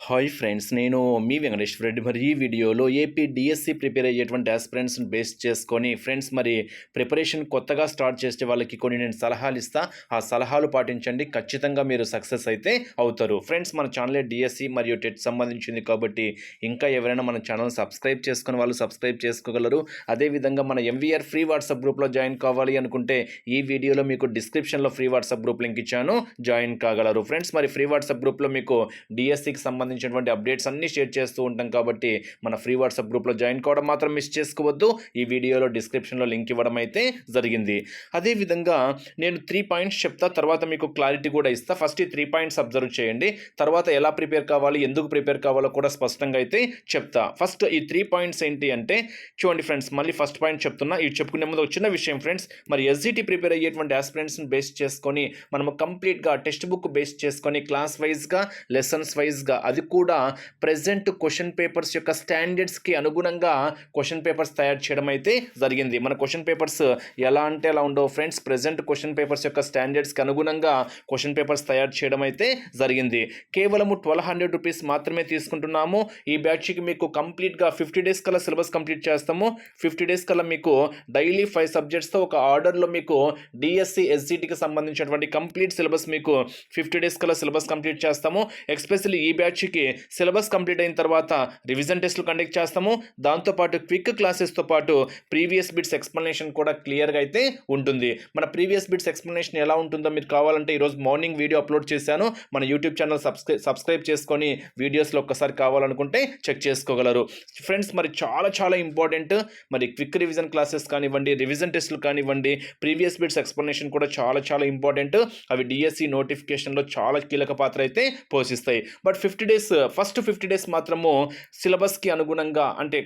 Hi friends నేను మీ వెంకటేశ్వర రెడ్డి. మరి ఈ వీడియోలో ఏపీ డిఎస్సి ప్రిపేర్ అయ్యేటువంటి ఆస్పిరెంట్స్ని బేస్ చేసుకొని ఫ్రెండ్స్ మరి ప్రిపరేషన్ కొత్తగా స్టార్ట్ చేసే వాళ్ళకి కొన్ని నేను సలహాలు ఇస్తా. ఆ సలహాలు పాటించండి ఖచ్చితంగా మీరు సక్సెస్ అయితే అవుతారు. ఫ్రెండ్స్ మన ఛానలే డిఎస్సి మరియు టెట్ సంబంధించింది కాబట్టి ఇంకా ఎవరైనా మన ఛానల్ సబ్స్క్రైబ్ చేసుకుని వాళ్ళు సబ్స్క్రైబ్ చేసుకోగలరు. అదేవిధంగా మన ఎంవీఆర్ ఫ్రీ వాట్సాప్ గ్రూప్లో జాయిన్ కావాలి అనుకుంటే ఈ వీడియోలో మీకు డిస్క్రిప్షన్లో ఫ్రీ వాట్సాప్ గ్రూప్ లింక్ ఇచ్చాను. జాయిన్ కాగలరు. ఫ్రెండ్స్ మరి ఫ్రీ వాట్సాప్ గ్రూప్లో మీకు డిఎస్సికి సంబంధించినటువంటి అప్డేట్స్ అన్నీ షేర్ చేస్తూ ఉంటాం కాబట్టి మన ఫ్రీ వాట్సాప్ గ్రూప్లో జాయిన్ కావడం మాత్రం మిస్ చేసుకోవద్దు. ఈ వీడియోలో డిస్క్రిప్షన్లో లింక్ ఇవ్వడం అయితే జరిగింది. అదేవిధంగా నేను త్రీ పాయింట్స్ చెప్తా తర్వాత మీకు క్లారిటీ కూడా ఇస్తా. ఫస్ట్ ఈ త్రీ పాయింట్స్ అబ్జర్వ్ చేయండి. తర్వాత ఎలా ప్రిపేర్ కావాలి ఎందుకు ప్రిపేర్ కావాలో కూడా స్పష్టంగా అయితే చెప్తా. ఫస్ట్ ఈ త్రీ పాయింట్స్ ఏంటి అంటే చూడండి ఫ్రెండ్స్ మళ్ళీ ఫస్ట్ పాయింట్ చెప్తున్నా. ఇది చెప్పుకునే ముందు ఒక చిన్న విషయం ఫ్రెండ్స్ మరి ఎస్జిటి ప్రిపేర్ అయ్యేటువంటి ఆస్పిరెంట్స్ని బేస్ చేసుకొని మనము కంప్లీట్గా టెక్స్ట్ బుక్ బేస్ చేసుకొని క్లాస్ వైజ్గా లెసన్స్ వైజ్గా అది కూడా ప్రజెంట్ క్వశ్చన్ పేపర్స్ యొక్క స్టాండర్డ్స్కి అనుగుణంగా క్వశ్చన్ పేపర్స్ తయారు చేయడం అయితే జరిగింది. మన క్వశ్చన్ పేపర్స్ ఎలా అంటే ఎలా ఉండవు ఫ్రెండ్స్ ప్రజెంట్ క్వశ్చన్ పేపర్స్ యొక్క స్టాండర్డ్స్కి అనుగుణంగా క్వశ్చన్ పేపర్స్ తయారు చేయడం అయితే జరిగింది. కేవలము ట్వెల్వ్ హండ్రెడ్ రూపీస్ మాత్రమే తీసుకుంటున్నాము. ఈ బ్యాచ్కి మీకు కంప్లీట్గా ఫిఫ్టీ డేస్ కల్లా సిలబస్ కంప్లీట్ చేస్తాము. ఫిఫ్టీ డేస్ కల్లా మీకు డైలీ ఫైవ్ సబ్జెక్ట్స్తో ఒక ఆర్డర్లో మీకు డిఎస్సి ఎస్జిటికి సంబంధించినటువంటి కంప్లీట్ సిలబస్ మీకు ఫిఫ్టీ డేస్ కల్లా సిలబస్ కంప్లీట్ చేస్తాము. ఎక్స్పెషల్లీ ఈ బ్యాచ్ బ్యాచ్కి సిలబస్ కంప్లీట్ అయిన తర్వాత రివిజన్ టెస్టులు కండక్ట్ చేస్తాము. దాంతోపాటు క్విక్ క్లాసెస్తో పాటు ప్రీవియస్ బిట్స్ ఎక్స్ప్లెనేషన్ కూడా క్లియర్గా అయితే ఉంటుంది. మన ప్రీవియస్ బిట్స్ ఎక్స్ప్లెనేషన్ ఎలా ఉంటుందో మీరు కావాలంటే ఈరోజు మార్నింగ్ వీడియో అప్లోడ్ చేశాను. మన యూట్యూబ్ ఛానల్ సబ్స్క్రై సబ్స్క్రైబ్ చేసుకొని వీడియోస్లో ఒక్కసారి కావాలనుకుంటే చెక్ చేసుకోగలరు. ఫ్రెండ్స్ మరి చాలా చాలా ఇంపార్టెంట్. మరి క్విక్ రివిజన్ క్లాసెస్ కానివ్వండి రివిజన్ టెస్టులు కానివ్వండి ప్రీవియస్ బిట్స్ ఎక్స్ప్లెనేషన్ కూడా చాలా చాలా ఇంపార్టెంట్. అవి డిఎస్సి నోటిఫికేషన్లో చాలా కీలక పాత్ర అయితే పోషిస్తాయి. But fifty days first fifty days మాత్రము సిలబస్కి అనుగుణంగా అంటే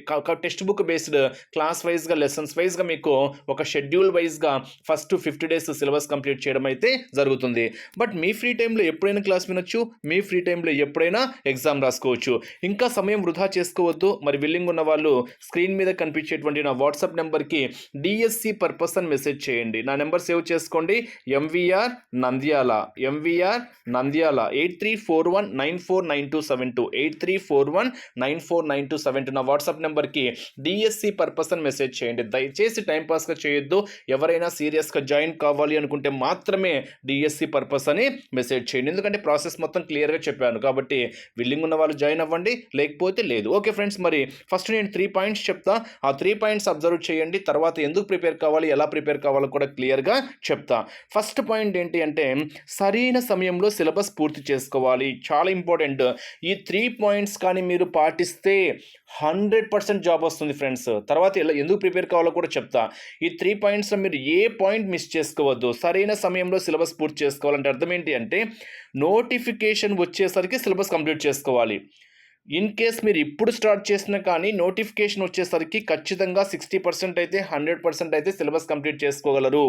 టెక్స్ట్ బుక్ బేస్డ్ క్లాస్ వైజ్గా లెసన్స్ వైజ్గా మీకు ఒక షెడ్యూల్ వైజ్గా first fifty days syllabus complete చేయడం అయితే జరుగుతుంది. బట్ మీ ఫ్రీ టైంలో ఎప్పుడైనా క్లాస్ వినొచ్చు మీ ఫ్రీ టైంలో ఎప్పుడైనా ఎగ్జామ్ రాసుకోవచ్చు. ఇంకా సమయం వృధా చేసుకోవద్దు. మరి విల్లింగ్ ఉన్న వాళ్ళు స్క్రీన్ మీద కనిపించేటువంటి నా వాట్సాప్ నెంబర్కి డిఎస్సి పర్పస్ అని మెసేజ్ చేయండి. నా నెంబర్ సేవ్ చేసుకోండి. MVR Nandyal MVR Nandyal eight three four one nine four nine two seven two eight three four one nine four nine two seven two నా WhatsApp నెంబర్కి DSC purpose అని message చేయండి. దయచేసి టైంపాస్గా చేయొద్దు. ఎవరైనా సీరియస్గా జాయిన్ కావాలి అనుకుంటే మాత్రమే డిఎస్సి పర్పస్ అని మెసేజ్ చేయండి. ఎందుకంటే ప్రాసెస్ మొత్తం క్లియర్గా చెప్పాను కాబట్టి విల్లింగ్ ఉన్న వాళ్ళు జాయిన్ అవ్వండి లేకపోతే లేదు. ఓకే ఫ్రెండ్స్ మరి ఫస్ట్ నేను త్రీ పాయింట్స్ చెప్తా. ఆ త్రీ పాయింట్స్ అబ్జర్వ్ చేయండి. తర్వాత ఎందుకు ప్రిపేర్ కావాలి ఎలా ప్రిపేర్ కావాలో కూడా క్లియర్గా చెప్తా. ఫస్ట్ పాయింట్ ఏంటి అంటే సరైన సమయంలో సిలబస్ పూర్తి చేసుకోవాలి. చాలా ఇంపార్టెంట్. ఈ త్రీ పాయింట్స్ కానీ మీరు పాటిస్తే హండ్రెడ్ పర్సెంట్ జాబ్ వస్తుంది ఫ్రెండ్స్. తర్వాత ఎలా ఎందుకు ప్రిపేర్ కావాలో కూడా చెప్తా. ఈ త్రీ పాయింట్స్లో మీరు ఏ పాయింట్ మిస్ చేసుకోవద్దు. సరైన సమయంలో సిలబస్ పూర్తి చేసుకోవాలంటే అర్థం ఏంటి అంటే నోటిఫికేషన్ వచ్చేసరికి సిలబస్ కంప్లీట్ చేసుకోవాలి. ఇన్ కేస్ మీరు ఇప్పుడు స్టార్ట్ చేసినా కానీ నోటిఫికేషన్ వచ్చేసరికి ఖచ్చితంగా సిక్స్టీ పర్సెంట్ అయితే హండ్రెడ్ పర్సెంట్ అయితే సిలబస్ కంప్లీట్ చేసుకోగలరు.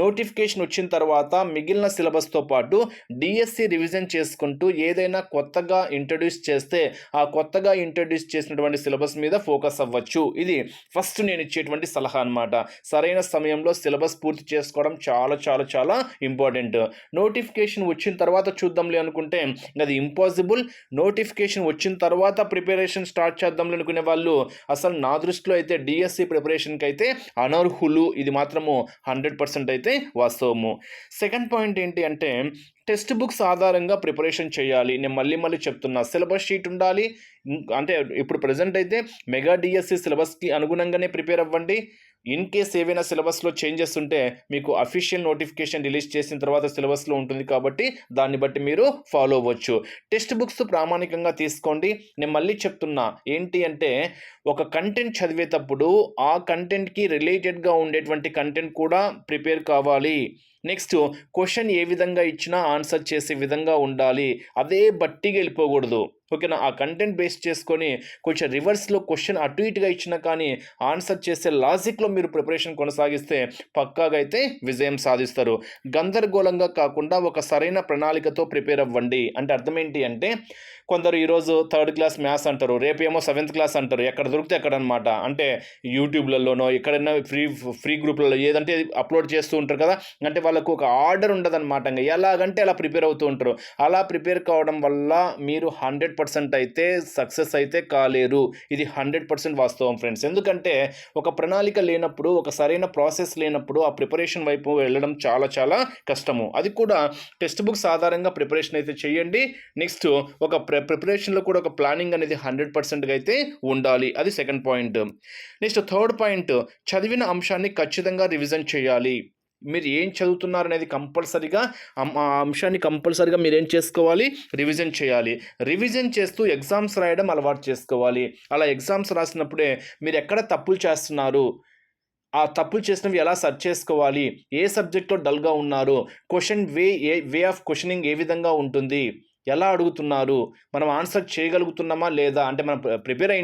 నోటిఫికేషన్ వచ్చిన తర్వాత మిగిలిన సిలబస్తో పాటు డిఎస్సి రివిజన్ చేసుకుంటూ ఏదైనా కొత్తగా ఇంట్రడ్యూస్ చేస్తే ఆ కొత్తగా ఇంట్రడ్యూస్ చేసినటువంటి సిలబస్ మీద ఫోకస్ అవ్వచ్చు. ఇది ఫస్ట్ నేను ఇచ్చేటువంటి సలహా అనమాట సరైన సమయంలో సిలబస్ పూర్తి చేసుకోవడం చాలా చాలా చాలా ఇంపార్టెంట్. నోటిఫికేషన్ వచ్చిన తర్వాత చూద్దాంలే అనుకుంటే అది ఇంపాసిబుల్. నోటిఫికేషన్ వచ్చిన తర్వాత ప్రిపరేషన్ స్టార్ట్ చేద్దాంలే అనుకునే వాళ్ళు అసలు నా దృష్టిలో అయితే డిఎస్సి ప్రిపరేషన్కి అయితే అనర్హులు. ఇది మాత్రము హండ్రెడ్ పర్సెంట్ అయితే వాస్తవము. సెకండ్ పాయింట్ ఏంటి అంటే టెక్స్ట్ బుక్స్ ఆధారంగా ప్రిపరేషన్ చేయాలి. నేను మళ్ళీ మళ్ళీ చెప్తున్నా సిలబస్ షీట్ ఉండాలి. అంటే ఇప్పుడు ప్రజెంట్ అయితే మెగా డిఎస్సి సిలబస్కి అనుగుణంగానే ప్రిపేర్ అవ్వండి. ఇన్ కేస్ ఏవైనా సిలబస్లో చేంజెస్ ఉంటే మీకు అఫీషియల్ నోటిఫికేషన్ రిలీజ్ చేసిన తర్వాత సిలబస్లో ఉంటుంది కాబట్టి దాన్ని బట్టి మీరు ఫాలో అవ్వచ్చు. టెక్స్ట్ బుక్స్ ప్రామాణికంగా తీసుకోండి. నేను మళ్ళీ చెప్తున్నా ఏంటి అంటే ఒక కంటెంట్ చదివేటప్పుడు ఆ కంటెంట్కి రిలేటెడ్గా ఉండేటువంటి కంటెంట్ కూడా ప్రిపేర్ కావాలి. నెక్స్ట్ క్వశ్చన్ ఏ విధంగా ఇచ్చినా ఆన్సర్ చేసే విధంగా ఉండాలి. అదే బట్టిగా వెళ్ళిపోకూడదు. ఓకేనా? ఆ కంటెంట్ బేస్ చేసుకొని కొంచెం రివర్స్లో క్వశ్చన్ అటు ఇటుగా ఇచ్చినా కానీ ఆన్సర్ చేసే లాజిక్లో మీరు ప్రిపరేషన్ కొనసాగిస్తే పక్కాగా అయితే విజయం సాధిస్తారు. గందరగోళంగా కాకుండా ఒక సరైన ప్రణాళికతో ప్రిపేర్ అవ్వండి. అంటే అర్థం ఏంటి అంటే కొందరు ఈరోజు థర్డ్ క్లాస్ మ్యాథ్స్ అంటారు. రేపేమో సెవెంత్ క్లాస్ అంటారు. ఎక్కడ దొరికితే ఎక్కడ అనమాట అంటే యూట్యూబ్లలోనో ఎక్కడైనా ఫ్రీ ఫ్రీ గ్రూప్లలో ఏదంటే అప్లోడ్ చేస్తూ ఉంటారు కదా? అంటే వాళ్ళ వాళ్ళకు ఒక ఆర్డర్ ఉండదన్నమాట ఇంకా. ఎలాగంటే అలా ప్రిపేర్ అవుతూ ఉంటారు. అలా ప్రిపేర్ కావడం వల్ల మీరు హండ్రెడ్ పర్సెంట్ అయితే సక్సెస్ అయితే కాలేరు. ఇది హండ్రెడ్ పర్సెంట్ వాస్తవం ఫ్రెండ్స్. ఎందుకంటే ఒక ప్రణాళిక లేనప్పుడు ఒక సరైన ప్రాసెస్ లేనప్పుడు ఆ ప్రిపరేషన్ వైపు వెళ్ళడం చాలా చాలా కష్టము. అది కూడా టెక్స్ట్ బుక్స్ ఆధారంగా ప్రిపరేషన్ అయితే చేయండి. నెక్స్ట్ ఒక ప్రిపరేషన్లో కూడా ఒక ప్లానింగ్ అనేది హండ్రెడ్ పర్సెంట్గా అయితే ఉండాలి. అది second point. Next third point చదివిన అంశాన్ని ఖచ్చితంగా రివిజన్ చేయాలి. మీరు ఏం చదువుతున్నారు అనేది కంపల్సరీగా ఆ అంశాన్ని కంపల్సరీగా మీరు ఏం చేసుకోవాలి? రివిజన్ చేయాలి. రివిజన్ చేస్తూ ఎగ్జామ్స్ రాయడం అలవాటు చేసుకోవాలి. అలా ఎగ్జామ్స్ రాసినప్పుడే మీరు ఎక్కడ తప్పులు చేస్తున్నారు? ఆ తప్పులు చేసినవి ఎలా సర్చ్ చేసుకోవాలి? ఏ సబ్జెక్ట్లో డల్గా ఉన్నారు? Question way a way of questioning ఏ విధంగా ఉంటుంది? ఎలా అడుగుతున్నారు? మనం ఆన్సర్ చేయగలుగుతున్నామా లేదా? అంటే మనం ప్రిపేర్ అయి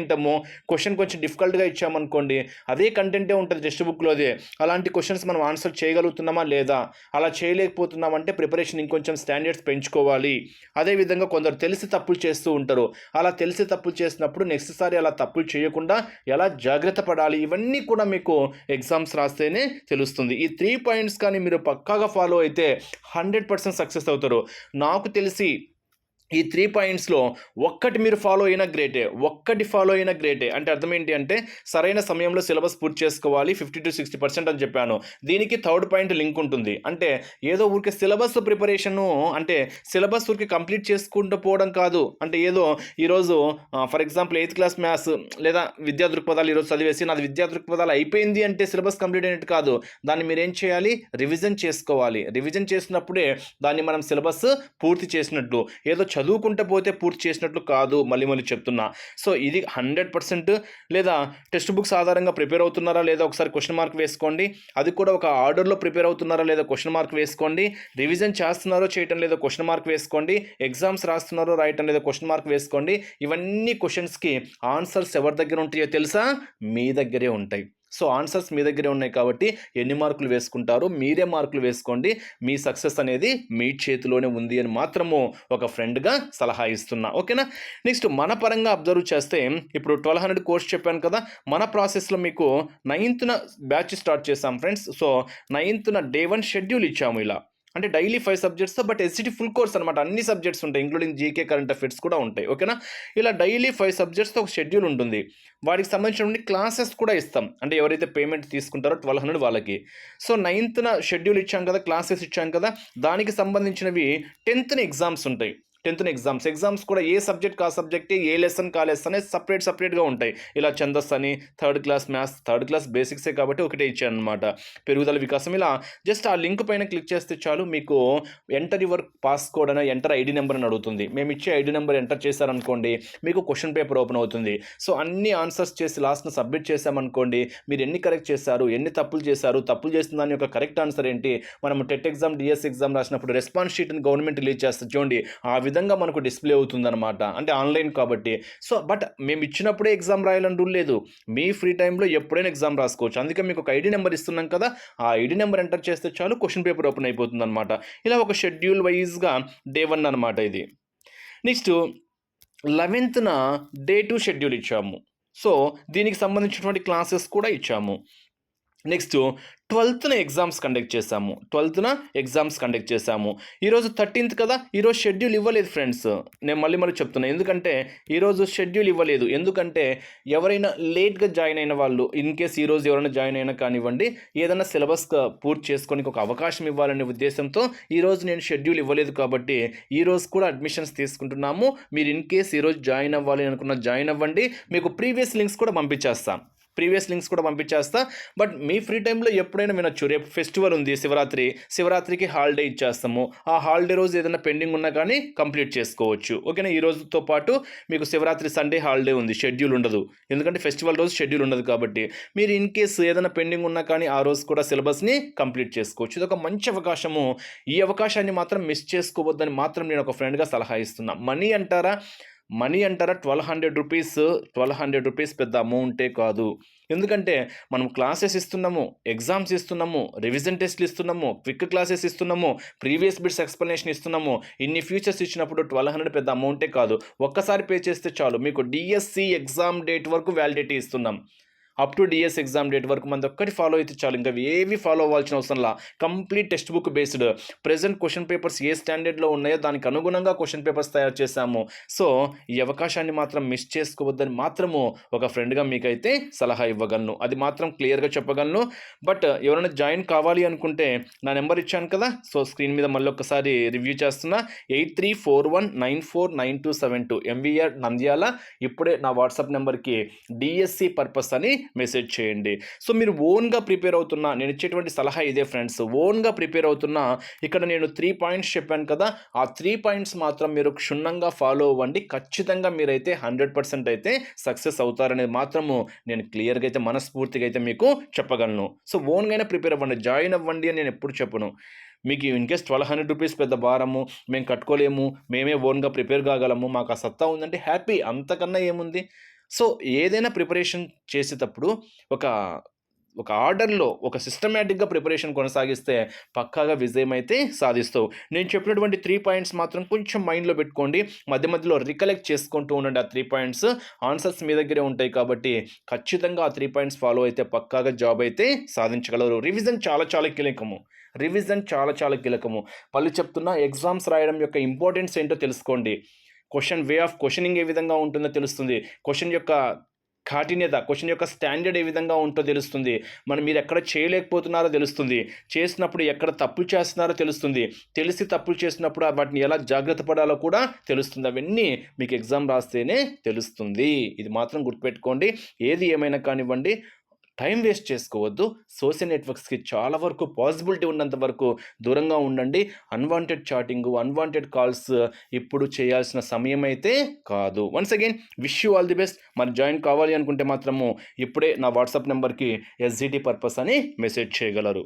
క్వశ్చన్ కొంచెం డిఫికల్ట్గా ఇచ్చామనుకోండి అదే కంటెంటే ఉంటుంది టెక్స్ట్ బుక్లో అదే అలాంటి క్వశ్చన్స్ మనం ఆన్సర్ చేయగలుగుతున్నామా లేదా? అలా చేయలేకపోతున్నామంటే ప్రిపరేషన్ ఇంకొంచెం స్టాండర్డ్స్ పెంచుకోవాలి. అదేవిధంగా కొందరు తెలిసి తప్పులు చేస్తూ ఉంటారు. అలా తెలిసి తప్పులు చేసినప్పుడు నెక్స్ట్ సారి అలా తప్పులు చేయకుండా ఎలా జాగ్రత్త పడాలి? ఇవన్నీ కూడా మీకు ఎగ్జామ్స్ రాస్తేనే తెలుస్తుంది. ఈ త్రీ పాయింట్స్ కానీ మీరు పక్కాగా ఫాలో అయితే హండ్రెడ్ పర్సెంట్ సక్సెస్ అవుతారు. నాకు తెలిసి ఈ త్రీ పాయింట్స్లో ఒక్కటి మీరు ఫాలో అయినా గ్రేటే ఒక్కటి ఫాలో అయినా గ్రేటే అంటే అర్థం ఏంటి అంటే సరైన సమయంలో సిలబస్ పూర్తి చేసుకోవాలి ఫిఫ్టీ టు సిక్స్టీ పర్సెంట్ అని చెప్పాను. దీనికి థర్డ్ పాయింట్ లింక్ ఉంటుంది. అంటే ఏదో ఊరికే సిలబస్ ప్రిపరేషను అంటే సిలబస్ ఊరికి కంప్లీట్ చేసుకుంటూ పోవడం కాదు. అంటే ఏదో ఈరోజు for example eighth class maths లేదా విద్యా దృక్పథాలు ఈరోజు చదివేసి నాది విద్యా దృక్పథాలు అయిపోయింది అంటే సిలబస్ కంప్లీట్ అయినట్టు కాదు. దాన్ని మీరు ఏం చేయాలి? రివిజన్ చేసుకోవాలి. రివిజన్ చేసినప్పుడే దాన్ని మనం సిలబస్ పూర్తి చేసినట్లు. ఏదో చదువుకుంటే పోతే పూర్తి చేసినట్లు కాదు మళ్ళీ మళ్ళీ చెప్తున్నా. సో ఇది హండ్రెడ్ పర్సెంట్ లేదా టెక్స్ట్ బుక్స్ ఆధారంగా ప్రిపేర్ అవుతున్నారా లేదా ఒకసారి క్వశ్చన్ మార్క్ వేసుకోండి. అది కూడా ఒక ఆర్డర్లో ప్రిపేర్ అవుతున్నారా లేదా క్వశ్చన్ మార్క్ వేసుకోండి. రివిజన్ చేస్తున్నారో చేయటం లేదో క్వశ్చన్ మార్క్ వేసుకోండి. ఎగ్జామ్స్ రాస్తున్నారో రాయటం లేదో క్వశ్చన్ మార్క్ వేసుకోండి. ఇవన్నీ క్వశ్చన్స్కి ఆన్సర్స్ ఎవరి దగ్గర ఉంటాయో తెలుసా? మీ దగ్గరే ఉంటాయి. సో ఆన్సర్స్ మీ దగ్గరే ఉన్నాయి కాబట్టి ఎన్ని మార్కులు వేసుకుంటారో మీరే మార్కులు వేసుకోండి. మీ సక్సెస్ అనేది మీ చేతిలోనే ఉంది అని మాత్రము ఒక ఫ్రెండ్గా సలహా ఇస్తున్నా. ఓకేనా? నెక్స్ట్ మన పరంగా అబ్జర్వ్ చేస్తే ఇప్పుడు ట్వెల్వ్ హండ్రెడ్ కోర్స్ చెప్పాను కదా మన ప్రాసెస్లో మీకు నైన్త్న బ్యాచ్ స్టార్ట్ చేసాం ఫ్రెండ్స్. సో నైన్త్న డే వన్ షెడ్యూల్ ఇచ్చాము ఇలా. అంటే daily five subjects but SGT full course అనమాట అన్ని సబ్జెక్ట్స్ ఉంటాయి ఇంక్లూడింగ్ జీకే కరెంట్ అఫేర్స్ కూడా ఉంటాయి ఓకేనా ఇలా డైలీ ఫైవ్ సబ్జెక్ట్స్తో ఒక షెడ్యూల్ ఉంటుంది. వాటికి సంబంధించిన క్లాసెస్ కూడా ఇస్తాం. అంటే ఎవరైతే పేమెంట్ తీసుకుంటారో ట్వెల్వ్ హండ్రెడ్ వాళ్ళకి. సో నైన్త్న షెడ్యూల్ ఇచ్చాం కదా క్లాసెస్ ఇచ్చాం కదా దానికి సంబంధించినవి టెన్త్న ఎగ్జామ్స్ ఉంటాయి. Tenth exams. ఎగ్జామ్స్ కూడా ఏ సబ్జెక్ట్ కా సబ్జెక్టే ఏ లెసన్ కా లెసన్ సపరేట్ సపరేట్గా ఉంటాయి. ఇలా ఛందస్ అని third class maths third class బేసిక్సే కాబట్టి ఒకటే ఇచ్చాను అనమాట పెరుగుదల వికాసం ఇలా జస్ట్ ఆ లింక్ పైన క్లిక్ చేస్తే చాలు మీకు ఎంటర్ యువర్ పాస్ కోడ్ అనే ఎంటర్ ఐడి నెంబర్ అని అడుగుతుంది. మేము ఇచ్చే ఐడి నెంబర్ ఎంటర్ చేశారనుకోండి మీకు క్వశ్చన్ పేపర్ ఓపెన్ అవుతుంది. సో అన్ని ఆన్సర్స్ చేసి లాస్ట్ను సబ్మిట్ చేశామనుకోండి మీరు ఎన్ని కరెక్ట్ చేశారు ఎన్ని తప్పులు చేశారు తప్పులు చేసిన దాని యొక్క కరెక్ట్ ఆన్సర్ ఏంటి? మనం టెట్ ఎగ్జామ్ డిఎస్ ఎగ్జామ్ రాసినప్పుడు రెస్పాన్స్ షీట్ని గవర్నమెంట్ రిలీజ్ చేస్తుంది. చూడండి ఆ విధంగా మనకు డిస్ప్లే అవుతుందన్నమాట. అంటే ఆన్లైన్ కాబట్టి. సో బట్ మేము ఇచ్చినప్పుడే ఎగ్జామ్ రాయాలని రూల్ లేదు. మీ ఫ్రీ టైంలో ఎప్పుడైనా ఎగ్జామ్ రాసుకోవచ్చు. అందుకే మీకు ఒక ఐడి నెంబర్ ఇస్తున్నాం కదా ఆ ఐడి నెంబర్ ఎంటర్ చేస్తే చాలు క్వశ్చన్ పేపర్ ఓపెన్ అయిపోతుంది అనమాట ఇలా ఒక షెడ్యూల్ వైజ్గా డే వన్ అనమాట ఇది. నెక్స్ట్ లెవెన్త్న డే టూ షెడ్యూల్ ఇచ్చాము. సో దీనికి సంబంధించినటువంటి క్లాసెస్ కూడా ఇచ్చాము. నెక్స్ట్ ట్వెల్త్న ఎగ్జామ్స్ కండక్ట్ చేశాము. ట్వెల్త్న ఎగ్జామ్స్ కండక్ట్ చేశాము. ఈరోజు థర్టీన్త్ కదా ఈరోజు షెడ్యూల్ ఇవ్వలేదు ఫ్రెండ్స్. నేను మళ్ళీ మళ్ళీ చెప్తున్నాను ఎందుకంటే ఈరోజు షెడ్యూల్ ఇవ్వలేదు. ఎందుకంటే ఎవరైనా లేట్గా జాయిన్ అయిన వాళ్ళు ఇన్ కేస్ ఈరోజు ఎవరైనా జాయిన్ అయినా కానివ్వండి ఏదైనా సిలబస్ పూర్తి చేసుకోనికి ఒక అవకాశం ఇవ్వాలనే ఉద్దేశంతో ఈరోజు నేను షెడ్యూల్ ఇవ్వలేదు కాబట్టి ఈరోజు కూడా అడ్మిషన్స్ తీసుకుంటున్నాము. మీరు ఇన్ కేస్ ఈరోజు జాయిన్ అవ్వాలి అనుకున్న జాయిన్ అవ్వండి. మీకు ప్రీవియస్ లింక్స్ కూడా పంపించేస్తాం ప్రీవియస్ లింక్స్ కూడా పంపించేస్తా. బట్ మీ ఫ్రీ టైంలో ఎప్పుడైనా వినొచ్చు. రేపు ఫెస్టివల్ ఉంది శివరాత్రి. శివరాత్రికి హాలిడే ఇచ్చేస్తాము. ఆ హాలిడే రోజు ఏదైనా పెండింగ్ ఉన్నా కానీ కంప్లీట్ చేసుకోవచ్చు. ఓకేనా? ఈ రోజుతో పాటు మీకు శివరాత్రి సండే హాలిడే ఉంది. షెడ్యూల్ ఉండదు. ఎందుకంటే ఫెస్టివల్ రోజు షెడ్యూల్ ఉండదు కాబట్టి. మీరు ఇన్ కేస్ ఏదైనా పెండింగ్ ఉన్నా కానీ ఆ రోజు కూడా సిలబస్ని కంప్లీట్ చేసుకోవచ్చు. ఇది ఒక మంచి అవకాశము. ఈ అవకాశాన్ని మాత్రం మిస్ చేసుకోవద్దని మాత్రం నేను ఒక ఫ్రెండ్గా సలహా ఇస్తున్నా. మనీ అంటారా? మనీ అంటారా twelve hundred rupees? Twelve hundred rupees పెద్ద అమౌంటే కాదు. ఎందుకంటే మనం క్లాసెస్ ఇస్తున్నాము ఎగ్జామ్స్ ఇస్తున్నాము రివిజన్ టెస్ట్లు ఇస్తున్నాము క్విక్ క్లాసెస్ ఇస్తున్నాము ప్రీవియస్ బిట్స్ ఎక్స్ప్లెనేషన్ ఇస్తున్నాము ఇన్ని ఫ్యూచర్స్ ఇచ్చినప్పుడు ట్వెల్వ్ హండ్రెడ్ పెద్ద అమౌంటే కాదు. ఒక్కసారి పే చేస్తే చాలు. మీకు డిఎస్సి ఎగ్జామ్ డేట్ వరకు వ్యాలిడిటీ ఇస్తున్నాం. Up to DS exam date వరకు మనది ఒక్కటి ఫాలో అయితే చాలు. ఇంకా ఏవి ఫాలో అవ్వాల్సిన అవసరంలా complete text book based present question papers ఏ స్టాండర్డ్లో ఉన్నాయో దానికి అనుగుణంగా క్వశ్చన్ పేపర్స్ తయారు చేశాము. సో ఈ అవకాశాన్ని మాత్రం మిస్ చేసుకోవద్దని మాత్రము ఒక ఫ్రెండ్గా మీకైతే సలహా ఇవ్వగలను. అది మాత్రం క్లియర్గా చెప్పగలను. బట్ ఎవరైనా జాయిన్ కావాలి అనుకుంటే నా నెంబర్ ఇచ్చాను కదా? సో స్క్రీన్ మీద మళ్ళీ ఒకసారి రివ్యూ చేస్తున్నా. Eight three four one nine four nine two seven two MVR Nandyal. ఇప్పుడే నా వాట్సాప్ నెంబర్కి డిఎస్సి పర్పస్ అని మెసేజ్ చేయండి. సో మీరు ఓన్గా ప్రిపేర్ అవుతున్నా నేను ఇచ్చేటువంటి సలహా ఇదే ఫ్రెండ్స్. ఓన్గా ప్రిపేర్ అవుతున్నా ఇక్కడ నేను త్రీ పాయింట్స్ చెప్పాను కదా ఆ త్రీ పాయింట్స్ మాత్రం మీరు క్షుణ్ణంగా ఫాలో అవ్వండి. ఖచ్చితంగా మీరైతే హండ్రెడ్ పర్సెంట్ అయితే సక్సెస్ అవుతారనేది మాత్రము నేను క్లియర్గా అయితే మనస్ఫూర్తిగా అయితే మీకు చెప్పగలను. సో ఓన్గా అయినా ప్రిపేర్ అవ్వండి. జాయిన్ అవ్వండి అని నేను ఎప్పుడు చెప్పను. మీకు in case twelve hundred rupees పెద్ద భారము మేము కట్టుకోలేము మేమే ఓన్గా ప్రిపేర్ కాగలము మాకు ఆ సత్తా ఉందంటే హ్యాపీ. అంతకన్నా ఏముంది? సో ఏదైనా ప్రిపరేషన్ చేసేటప్పుడు ఒక ఒక ఆర్డర్లో ఒక సిస్టమేటిక్గా ప్రిపరేషన్ కొనసాగిస్తే పక్కాగా విజయం అయితే సాధిస్తావు. నేను చెప్పినటువంటి త్రీ పాయింట్స్ మాత్రం కొంచెం మైండ్లో పెట్టుకోండి. మధ్య మధ్యలో రికలెక్ట్ చేసుకుంటూ ఉండండి ఆ త్రీ పాయింట్స్. ఆన్సర్స్ మీ దగ్గరే ఉంటాయి కాబట్టి ఖచ్చితంగా ఆ త్రీ పాయింట్స్ ఫాలో అయితే పక్కాగా జాబ్ అయితే సాధించగలరు. రివిజన్ చాలా చాలా కీలకము. రివిజన్ చాలా చాలా కీలకము. మళ్ళీ చెప్తున్నా ఎగ్జామ్స్ రాయడం యొక్క ఇంపార్టెన్స్ ఏంటో తెలుసుకోండి. క్వశ్చన్ వే ఆఫ్ క్వశ్చనింగ్ ఏ విధంగా ఉంటుందో తెలుస్తుంది. క్వశ్చన్ యొక్క కాఠిన్యత క్వశ్చన్ యొక్క స్టాండర్డ్ ఏ విధంగా ఉంటుందో తెలుస్తుంది. మనం మీరు ఎక్కడ చేయలేకపోతున్నారో తెలుస్తుంది. చేసినప్పుడు ఎక్కడ తప్పులు చేస్తున్నారో తెలుస్తుంది. తెలిసి తప్పులు చేసినప్పుడు వాటిని ఎలా జాగ్రత్త పడాలో కూడా తెలుస్తుంది. అవన్నీ మీకు ఎగ్జామ్ రాస్తేనే తెలుస్తుంది. ఇది మాత్రం గుర్తుపెట్టుకోండి. ఏది ఏమైనా కానివ్వండి టైం వేస్ట్ చేసుకోవద్దు. సోషల్ నెట్వర్క్స్కి చాలా వరకు పాసిబిలిటీ ఉన్నంత వరకు దూరంగా ఉండండి. అన్వాంటెడ్ చాటింగ్ అన్వాంటెడ్ కాల్స్ ఇప్పుడు చేయాల్సిన సమయం అయితే కాదు. Once again wish you all the best. మరి జాయిన్ కావాలి అనుకుంటే మాత్రము ఇప్పుడే నా వాట్సాప్ నెంబర్కి ఎస్జిటి పర్పస్ అని మెసేజ్ చేయగలరు.